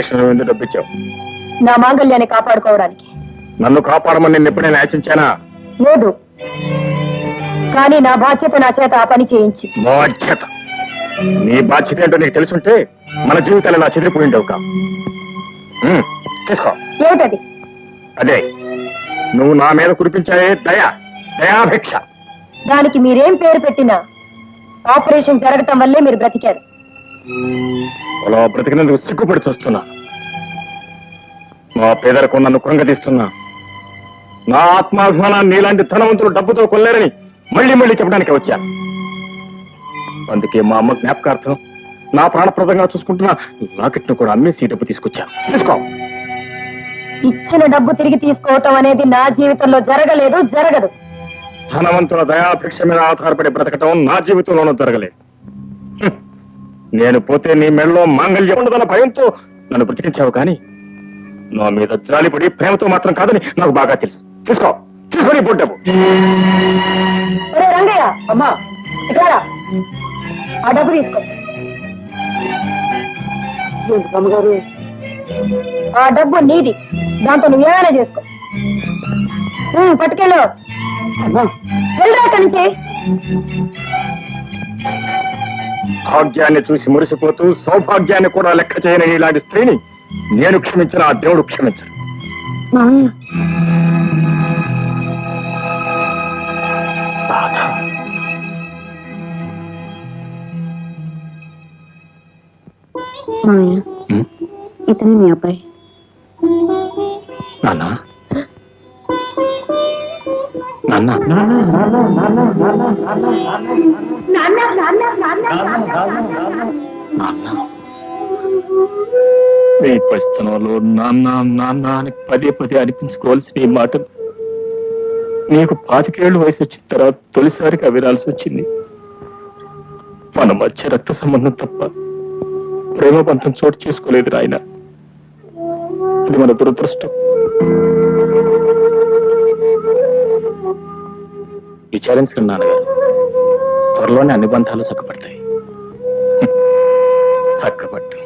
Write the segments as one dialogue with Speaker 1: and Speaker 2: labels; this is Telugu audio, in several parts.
Speaker 1: ఆపరేషన్ ఎందుకు డబ్బిచ్చావు
Speaker 2: నా మాంగళ్యాన్ని కాపాడుకోవడానికి.
Speaker 1: నన్ను కాపాడమని నిన్ను ఎప్పుడైనా యాచించానా?
Speaker 2: లేదు. కానీ నా బాధ్యత నా చేత ఆ పని చేయించి.
Speaker 1: బాధ్యత. నీ బాధ్యత ఏంటో నీకు తెలుసుంటే మన జీవితాలు ఇలా చెదిరిపోయి ఉండవు కా ఉమ్, తీసుకో.
Speaker 2: ఏమిటది?
Speaker 1: అదే నువ్వు నా మీద కురిపించాయే దయ దయాభిక్ష.
Speaker 2: దానికి మీరేం పేరు పెట్టినా ఆపరేషన్ జరగటం వల్లే మీరు బ్రతికారు.
Speaker 1: అలా బ్రతికినందుకు సిగ్గుపడి చూస్తున్నా. మా పేదలకు నన్ను కృంగతీస్తున్నా నా ఆత్మాభిమానాన్ని నీలాంటి ధనవంతులు డబ్బుతో కొల్లేరని మళ్ళీ మళ్ళీ చెప్పడానికి వచ్చా. అందుకే మా అమ్మ జ్ఞాపకార్థం నా ప్రాణప్రదంగా చూసుకుంటున్న లాకెట్ను కూడా అమ్మేసి డబ్బు తీసుకొచ్చా. తీసుకో.
Speaker 2: ఇచ్చిన డబ్బు తిరిగి తీసుకోవటం అనేది నా జీవితంలో జరగలేదు జరగదు.
Speaker 1: ధనవంతుల దయాభిక్ష మీద ఆధారపడి బ్రతకటం నా జీవితంలోనూ జరగలేదు. నేను పోతే నీ మెడలో మాంగళ్యం ఉండదన్న భయంతో నన్ను బ్రతికించావు కానీ నా మీద జాలిపడి ప్రేమతో మాత్రం కాదని నాకు బాగా తెలుసు. తీసుకో తీసుకొని
Speaker 2: ఒరే రంగయ్య అమ్మా. ఆ డబ్బు తీసుకో. ఆ డబ్బు నీది దాంతో నువ్వేమైనా చేసుకో. ఉమ్, పట్టుకెళ్ళు. వెళ్ళరా అక్కడి నుంచి?
Speaker 1: భాగ్యాన్ని చూసి మురిసిపోతూ సౌభాగ్యాన్ని కూడా లెక్క చేయని ఇలాంటి స్త్రీని నేను క్షమించిన ఆ దేవుడు క్షమించడు?
Speaker 2: ఇతనే మీ అబ్బాయి.
Speaker 1: నాన్న? నాన్న. నాన్న నాన్న నాన్న అని పదే పదే అనిపించుకోవాల్సిన ఈ మాటలు నీకు పాతికేళ్ళు వయసు వచ్చిన తర్వాత తొలిసారిగా వినాల్సి వచ్చింది. మన మధ్య రక్త సంబంధం తప్ప ప్రేమ బంధం చోటు చేసుకోలేదు నాయన. అది మన దురదృష్టం. విచారించకండి నాన్నగారు త్వరలోనే అన్ని బంధాలు చక్కబడతాయి. చక్కబట్టు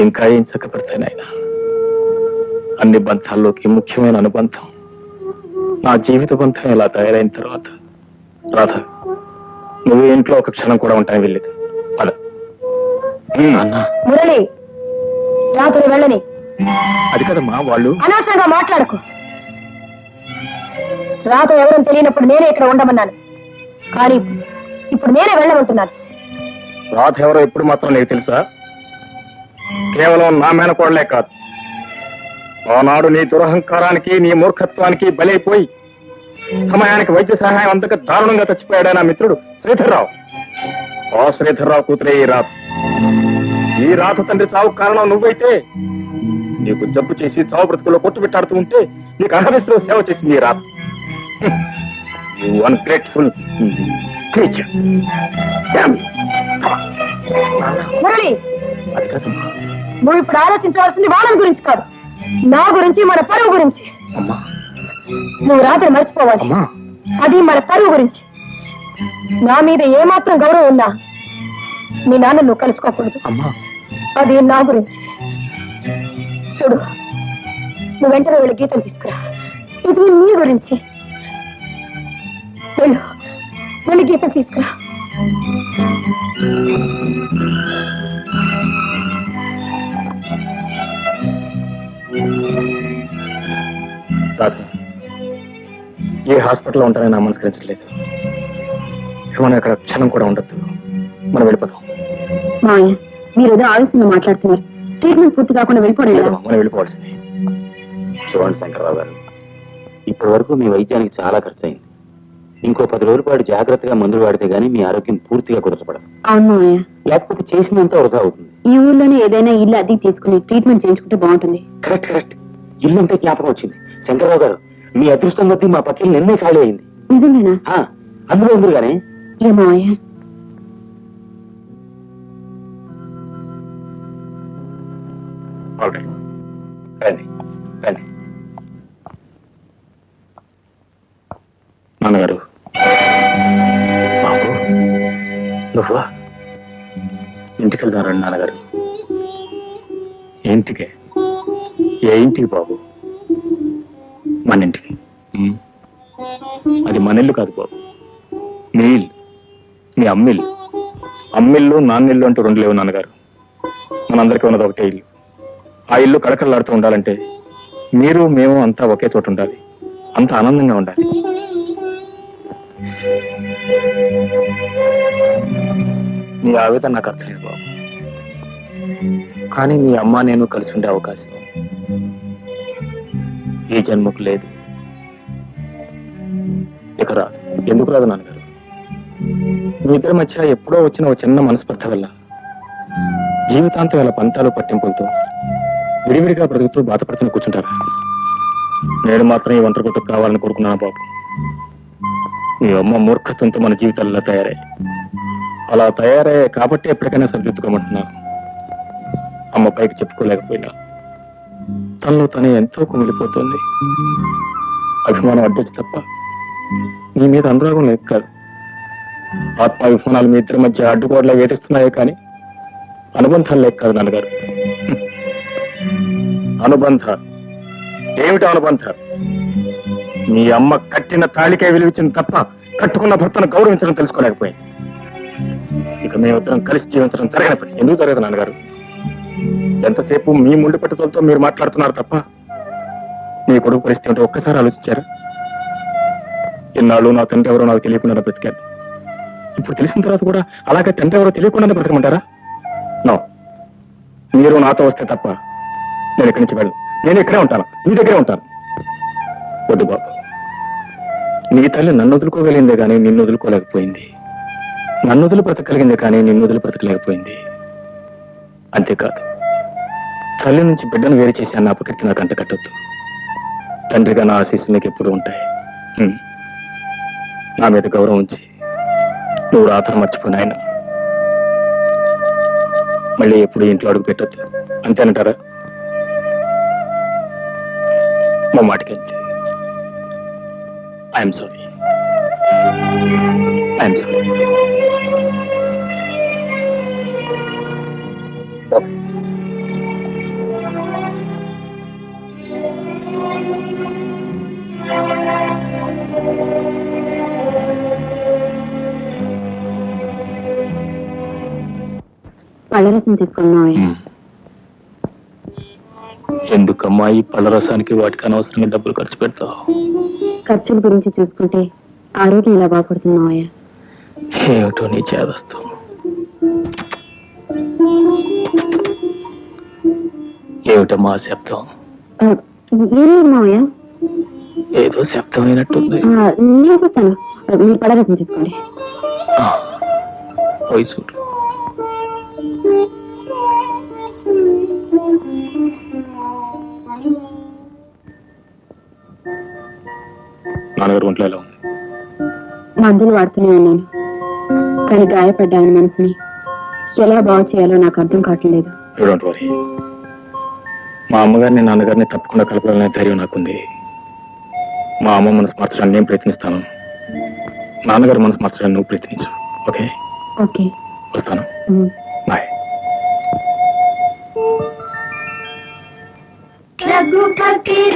Speaker 1: ఇంకా ఏం చక్కబడతాయి నాయన? అన్ని బంధాల్లోకి ముఖ్యమైన అనుబంధం నా జీవిత బంధం ఇలా తయారైన తర్వాత. రాధ నువ్వు ఇంట్లో ఒక క్షణం కూడా ఉంటాయి వెళ్ళేది పద. అన్న.
Speaker 2: మురళి రాత్రి వెళ్ళని.
Speaker 1: అది కదమ్మా వాళ్ళు?
Speaker 2: అనవసరంగా మాట్లాడకు. రాత ఎవరని తెలియనప్పుడు నేనే ఇక్కడ ఉండమన్నాను. కానీ ఇప్పుడు నేనే వెళ్ళమంటున్నాను.
Speaker 1: రాత ఎవరో ఇప్పుడు మాత్రం నీకు తెలుసా? కేవలం నా మేనకోడలే కాదు. ఆనాడు నీ దురహంకారానికి నీ మూర్ఖత్వానికి బలైపోయి సమయానికి వైద్య సహాయం అందక దారుణంగా చచ్చిపోయాడు నా మిత్రుడు శ్రీధర్రావు. ఆ శ్రీధర్రావు కూతురే ఈ రాత ఈ రాత తండ్రి చావు కారణం నువ్వైతే నీకు జబ్బు చేసి చావు బ్రతుకులో కొట్టు పెట్టాడుతూ ఉంటే నీకు అహర్నిశలో సేవ చేసింది ఈ రాత యు అన్గ్రేట్ఫుల్ క్రీచర్
Speaker 2: మురళి. నువ్వు ఇప్పుడు ఆలోచించవలసింది వాళ్ళని గురించి కాదు. నా గురించి మన పరువు గురించి. నువ్వు రాత్రి మర్చిపోవాలి. అది మన పరువు గురించి. నా మీద ఏమాత్రం గౌరవం ఉన్నా మీ నాన్న నువ్వు కలుసుకోకూడదు. అది నా గురించి. చూడు నువ్వు వెంటనే వెళ్ళి గీతం తీసుకురా. ఇది నీ గురించి. వెళ్ళు. వెళ్ళి గీతం తీసుకురా.
Speaker 1: ఏ హాస్పిటల్లో ఉంటానని నా మనస్కరించట్లేదు మనం అక్కడ క్షణం కూడా ఉండొద్దు. మనం వెళ్ళిపోదాం.
Speaker 2: మాయ మీరు ఏదో ఆవేశంగా మాట్లాడుతున్నారు. ట్రీట్మెంట్ పూర్తి కాకుండా వెళ్ళిపోవడం?
Speaker 1: మనం వెళ్ళిపోవాల్సింది.
Speaker 3: చూడండి శంకర్రావు గారు ఇప్పటి వరకు మీ వైద్యానికి చాలా ఖర్చు అయింది ఇంకో పది రోజుల పాటు జాగ్రత్తగా మందులు వాడితే గానీ మీ ఆరోగ్యం పూర్తిగా కుదరపడదు.
Speaker 2: అవును మావయ్య.
Speaker 3: లేకపోతే చేసినంత వృధా అవుతుంది.
Speaker 2: ఈ ఊర్లోనే ఏదైనా ఇల్లు అద్దెకి తీసుకుని ట్రీట్మెంట్ చేయించుకుంటే బాగుంటుంది.
Speaker 3: Correct correct. ఇల్లు అంటే జ్ఞాపకం వచ్చింది. శంకర్రావు గారు మీ అదృష్టం కొద్దీ మా పక్కన నిన్నే ఖాళీ అయింది.
Speaker 2: నిజమేనా?
Speaker 3: ఆ, అందులో ఉంది కానీ
Speaker 2: ఏ మావయ్య?
Speaker 1: ఆల్ రైట్ రండి రండి. నాన్నగారు నువ్వా? ఇంటికి వెళ్దారండి నాన్నగారు. ఇంటికే ఏ ఇంటికి బాబు? మన ఇంటికి. అది మన ఇల్లు కాదు బాబు. మీ ఇల్లు. మీ అమ్మిల్లు. అమ్మిల్లు నాన్నిల్లు అంటూ రెండు లేవు నాన్నగారు. మనందరికీ ఉన్నది ఒకటే ఇల్లు. ఆ ఇల్లు కడకడలాడుతూ ఉండాలంటే మీరు మేము అంతా ఒకే చోట ఉండాలి. అంత ఆనందంగా ఉండాలి. నీ ఆవేదన నాకు అర్థలేదు బాబు. కానీ మీ అమ్మ నేను కలిసి ఉండే అవకాశం ఈ జన్మకు లేదు. ఇక రాదు. ఎందుకు రాదు నాన్నగారు? మీ ఇద్దరి మధ్య ఎప్పుడో వచ్చిన ఒక చిన్న మనస్పర్ధ వల్ల జీవితాంతం ఇలా పంతాలు పట్టింపులతో విడివిడిగా బ్రతుకుతూ బాధపడుతున్న కూర్చుంటారా? నేను మాత్రం ఈ ఒంటరి బ్రతుకు కావాలని కోరుకున్నాను బాబు. ఈ అమ్మ మూర్ఖత్వంతో మన జీవితాల్లో తయారయ్యాయి అలా తయారయ్యాయి కాబట్టి ఎప్పటికైనా సరిదిద్దుకోమంటున్నా. అమ్మ పైకి చెప్పుకోలేకపోయినా. తనలో తనే ఎంతో కుమిలిపోతుంది. అభిమానం అడ్డొచ్చు తప్ప నీ మీద అనురాగం లేదు కాదు. ఆత్మాభిమానాలు మీ ఇద్దరి మధ్య అడ్డుగోడలా వేధిస్తున్నాయే కానీ అనుబంధాలు లేక కాదు నాన్నగారు. అనుబంధ. ఏమిటి అనుబంధ? మీ అమ్మ కట్టిన తాళికే విలువించింది తప్ప కట్టుకున్న భర్తను గౌరవించడం తెలుసుకోలేకపోయింది ఇక మేమిద్దరం కలిసి జీవించడం జరగని పని ఎందుకు జరగదు నాన్నగారు? ఎంతసేపు మీ ముండి పట్టుదలతో మీరు మాట్లాడుతున్నారు తప్ప మీ కొడుకు పరిస్థితి ఉంటే ఒక్కసారి ఆలోచించారు? ఇన్నాళ్ళు నా తండ్రి ఎవరో నాకు తెలియకుండా బ్రతికాను ఇప్పుడు తెలిసిన తర్వాత కూడా అలాగే తండ్రి ఎవరో తెలియకుండానే బ్రతకమంటారా? నో. మీరు నాతో వస్తే తప్ప నేను ఇక్కడి నుంచి వెళ్ళను. నేను ఇక్కడే ఉంటాను. మీ దగ్గరే ఉంటాను. వద్దు బాబు. నీ తల్లి నన్ను వదులుకోగలిగిందే కానీ నిన్ను వదులుకోలేకపోయింది. నన్ను వదులు బ్రతకగలిగిందే కానీ నిన్ను వదులు బ్రతకలేకపోయింది. అంతేకాదు తల్లి నుంచి బిడ్డను వేరు చేసి అన్న అపకీర్తి నాకు అంట కట్టొద్దు. తండ్రిగా నా ఆశీస్సులు నీకు ఎప్పుడూ ఉంటాయి. నా మీద గౌరవం ఉంచి నువ్వు రాత్రి మర్చిపోయినాయన మళ్ళీ ఎప్పుడు ఇంట్లో అడుగు పెట్టొద్దు. అంతేనంటారా? మా మాటకెళ్తే ఐఎమ్ సారీ ఐఎమ్ సారీ
Speaker 2: పళ్ళరసం తీసుకున్నావే.
Speaker 1: ఎందుకమ్మా ఈ పళ్ళ రసానికి వాటికి అనవసరంగా డబ్బులు ఖర్చు పెడతావు?
Speaker 2: ఖర్చుల గురించి చూసుకుంటే ఆరోగ్యం
Speaker 1: ఏమిటో నీ చేదస్తాం. ఏమిటమ్మా శబ్దం?
Speaker 2: ఏం మావయ్య.
Speaker 1: ఏదో శబ్దం అయినట్టుంది.
Speaker 2: నేను చూస్తాను. మీరు పళ్ళరసం తీసుకోండి.
Speaker 1: నాన్నగారు ఒంట్లో ఎలా ఉంది.
Speaker 2: మందులు వాడుతూనే ఉన్నాను. కానీ గాయపడ్డ ఆయన మనసుని. ఎలా బాగు చేయాలో నాకు అర్థం కావట్లేదు.
Speaker 1: డోంట్ వరీ మా అమ్మగారిని నాన్నగారిని తప్పకుండా కలపాలనే ధైర్యం నాకుంది. మా అమ్మ మనసు మార్చడానికి నేను ప్రయత్నిస్తాను. నాన్నగారు మనసు మార్చడానికి నువ్వు ప్రయత్నించు. ఓకే
Speaker 2: ఓకే
Speaker 1: వస్తాను.
Speaker 2: Mm.
Speaker 1: బాయ్
Speaker 4: రఘుపతి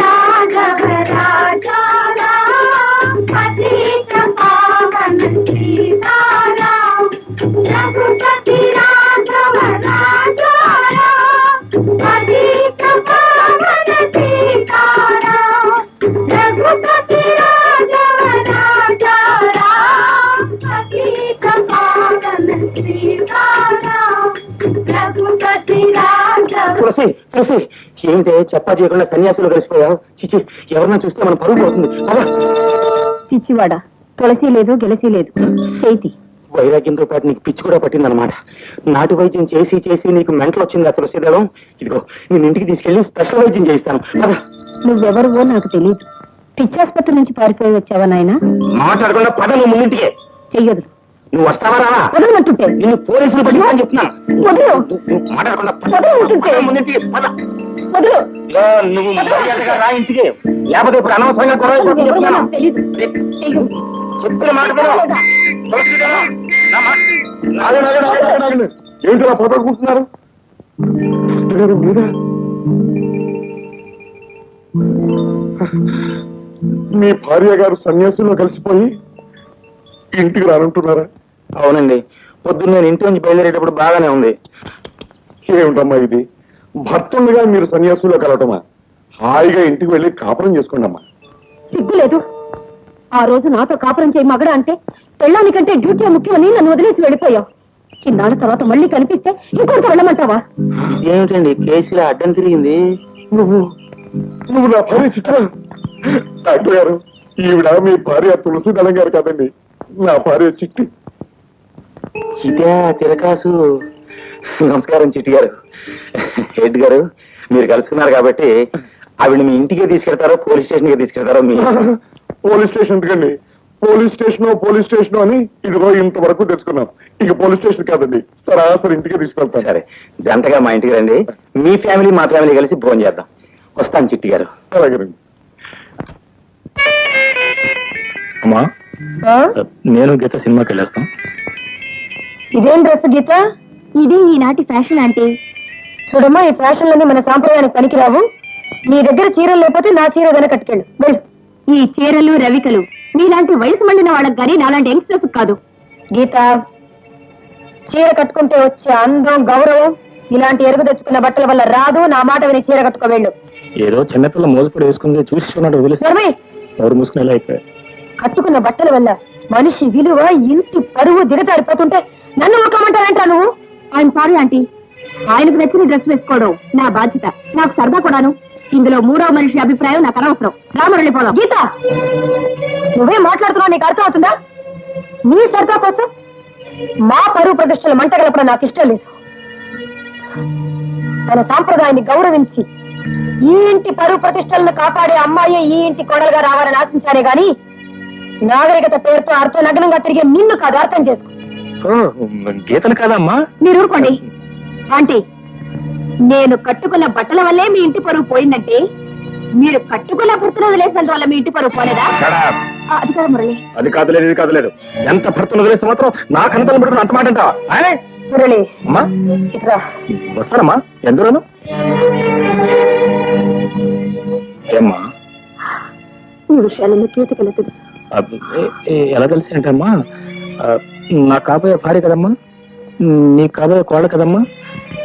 Speaker 3: తులసి తులసి. ఏమిటే చెప్పా చేయకుండా సన్యాసులు కలిసిపోయావు? చిచి ఎవరన్నా చూస్తే మన పరుగు పోతుంది.
Speaker 2: పిచ్చివాడా. తులసి లేదు గెలసి లేదు. చేతి
Speaker 3: వైరాగ్యంతో పాటు నీకు పిచ్చి కూడా పట్టిందనమాట నాటు వైద్యం చేసి చేసి నీకు మెంటలు వచ్చింది ఆ తులసి దళం ఇదిగో నేను ఇంటికి తీసుకెళ్ళి స్పెషల్ వైద్యం చేయిస్తాను.
Speaker 2: నువ్వెవరువో నాకు తెలియదు పిచ్చాసుపత్రి నుంచి పారిపోయి వచ్చావా నాయనా?
Speaker 3: మాట్లాడకుండా పద నువ్వు ముందింటికే.
Speaker 2: చెయ్యదు
Speaker 3: నువ్వు వస్తావా రావా? నిన్ను పోలీసులు పట్టుకోని చెప్తున్నాను. నువ్వు మర్యాదగా రా ఇంటికి. లేకపోతే ఇప్పుడు అనవసరంగా గొడవ అయిపోతుంది
Speaker 2: ఎవరో
Speaker 3: చెప్తున్నాను.
Speaker 2: నాకు తెలీదు. చెయ్యు.
Speaker 3: చెప్పిన మాట విను. తులసి గారు, నా మాట.
Speaker 5: ఆగండి, ఆగండి, ఆగండి, ఆగండి. ఏంటి అలా పోటాడుకుంటున్నారు గారు మీరా మీ భార్య గారు సన్యాసులో కలిసిపోయి ఇంటికి రానంటున్నారా?
Speaker 3: అవునండి. పొద్దున్న నేను ఇంటి నుంచి బయలుదేరేటప్పుడు బాగానే ఉంది.
Speaker 5: ఏమిటమ్మా ఇది? భర్తుండగా మీరు సన్యాసులో కలవటమా? హాయిగా ఇంటికి వెళ్ళి కాపురం చేసుకోండి అమ్మా
Speaker 2: సిగ్గు లేదు. ఆ రోజు నాతో కాపురం చేయి మగడ అంటే పెళ్ళానికంటే డ్యూటీ ముఖ్యమని నన్ను వదిలేసి వెళ్ళిపోయావు. ఇన్నాళ్ళ తర్వాత మళ్ళీ కనిపిస్తే ఇంకొంత వెళ్ళమంటావా?
Speaker 3: ఏమిటండి కేసులో అడ్డం తిరిగింది.
Speaker 5: నువ్వు నువ్వు నా భార్య చిత్ర. డాక్టర్ గారు ఈవిడ మీ భార్య తులసిదళం గారు కాదండి. నా భార్య చిట్టి.
Speaker 3: చిటా తిరకాసు. నమస్కారం చిట్టి గారు హెడ్ గారు మీరు కలుసుకున్నారు కాబట్టి ఆవిడ మీ ఇంటికే తీసుకెళ్తారో పోలీస్ స్టేషన్కి తీసుకెళ్తారో మీ
Speaker 5: పోలీస్ స్టేషన్ ఎందుకండి? పోలీస్ స్టేషన్ పోలీస్ స్టేషన్ అని ఇదిగో ఇంతవరకు తెచ్చుకున్నాం ఇక పోలీస్ స్టేషన్ కాదండి. సరాసరి ఇంటికి తీసుకెళ్తాను
Speaker 3: సరే జంటగా మా ఇంటికి రండి. మీ ఫ్యామిలీ మా ఫ్యామిలీ కలిసి భోజనం చేద్దాం. వస్తాను చిట్టి గారు
Speaker 5: అలాగేనండి
Speaker 3: అమ్మా? నేను గీత సినిమాకి వెళ్ళేస్తాం.
Speaker 2: ఇదేం డ్రెస్ గీత? ఇది ఈనాటి ఫ్యాషన్ అంటే చూడమ్మా ఈ ఫ్యాషన్లన్నీ మన సాంప్రదాయానికి పనికిరావు. నీ దగ్గర చీరలు లేకపోతే నా చీర ఏదైనా కట్టుకెళ్ళు వెళ్ళు. ఈ చీరలు రవికలు నీలాంటి వయసు మండిన వాళ్ళకి కానీ నాలాంటి యంగ్స్టర్స్ కాదు. గీత చీర కట్టుకుంటే వచ్చే అందం గౌరవం ఇలాంటి ఎరుగు తెచ్చుకున్న బట్టల వల్ల రాదు నా మాట విని చీర కట్టుకో వెళ్ళు
Speaker 3: ఏదో చిన్నపిల్ల మోసపడి వేసుకుంది చూసి చూడట్టు వదిలేసి
Speaker 2: నర్మయ్
Speaker 3: ఎవరు మూసుకుని ఎలా అయిపోయారు
Speaker 2: కట్టుకున్న బట్టల వల్ల మనిషి విలువ ఇంటి పరువు దిగజారిపోతుంటే నన్ను ఊరుకోమంటారంటా నువ్వు? ఐఎమ్ సారీ ఆంటీ ఆయనకు నచ్చిన డ్రెస్ వేసుకోవడం నా బాధ్యత. నాకు సరదా కూడాను. ఇందులో మూడవ మనిషి అభిప్రాయం నాకు అనవసరం. రామరళ్ళిపోదాం గీత! నువ్వే మాట్లాడుతున్నావు? నీకు అర్థం అవుతుందా? నీ సరదా కోసం మా పరువు ప్రతిష్టలు మంట గలపడం నాకు ఇష్టం లేదు. తన సాంప్రదాయాన్ని గౌరవించి ఈ ఇంటి పరువు ప్రతిష్టలను కాపాడే అమ్మాయి ఈ ఇంటి కోడలుగా రావాలని ఆశించానే గాని నాగరికత పేరుతో అర్థ నగ్నంగా తిరిగే నిన్ను కాదు అర్థం చేసుకో.
Speaker 3: గీతలు కాదమ్మా.
Speaker 2: మీరు ఊరుకోండి ఆంటీ నేను కట్టుకున్న బట్టల వల్లే మీ ఇంటి పరువు పోయిందంటే మీరు కట్టుకున్న భర్తను వదిలేసినంత వల్ల మీ ఇంటి పరువు పోలేదా? అది కదా మురళి.
Speaker 5: అది కాదులేదు ఇది కాదులేదు. ఎంత భర్తను వదిలేస్తే మాత్రం నా కనతలు పెట్టుకుని అంత మాట అంటావా?
Speaker 2: మురళి
Speaker 5: అమ్మా. వస్తానమ్మా. ఎందులోను ఏమ్మా?
Speaker 2: ఈ విషయాలన్నీ కీర్తికలు తెలుసు.
Speaker 3: ఎలా తెలిసి ఏంటమ్మా ఆ, నా కాబోయే భార్య కదమ్మా? నీ కాబోయే కోళ్ళ కదమ్మా?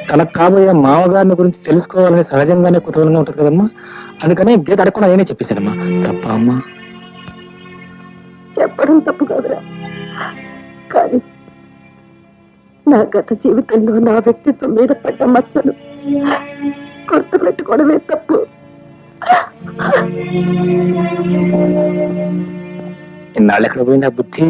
Speaker 3: తనకు కాబోయే మామగారిని గురించి తెలుసుకోవాలని సహజంగానే కుతూహలంగా ఉంటుంది కదమ్మా. అందుకనే గీత అడగకుండా నేనే చెప్పేశానమ్మా. తప్ప అమ్మా?
Speaker 2: చెప్పడం తప్పు కాదురా. కానీ నా గత జీవితంలో నా వ్యక్తిత్వం మీద పడ్డ మచ్చలు గుర్తు పెట్టుకోవడమే తప్పు.
Speaker 3: ఇన్నాళ్ళు ఎక్కడ పోయిందా బుద్ధి?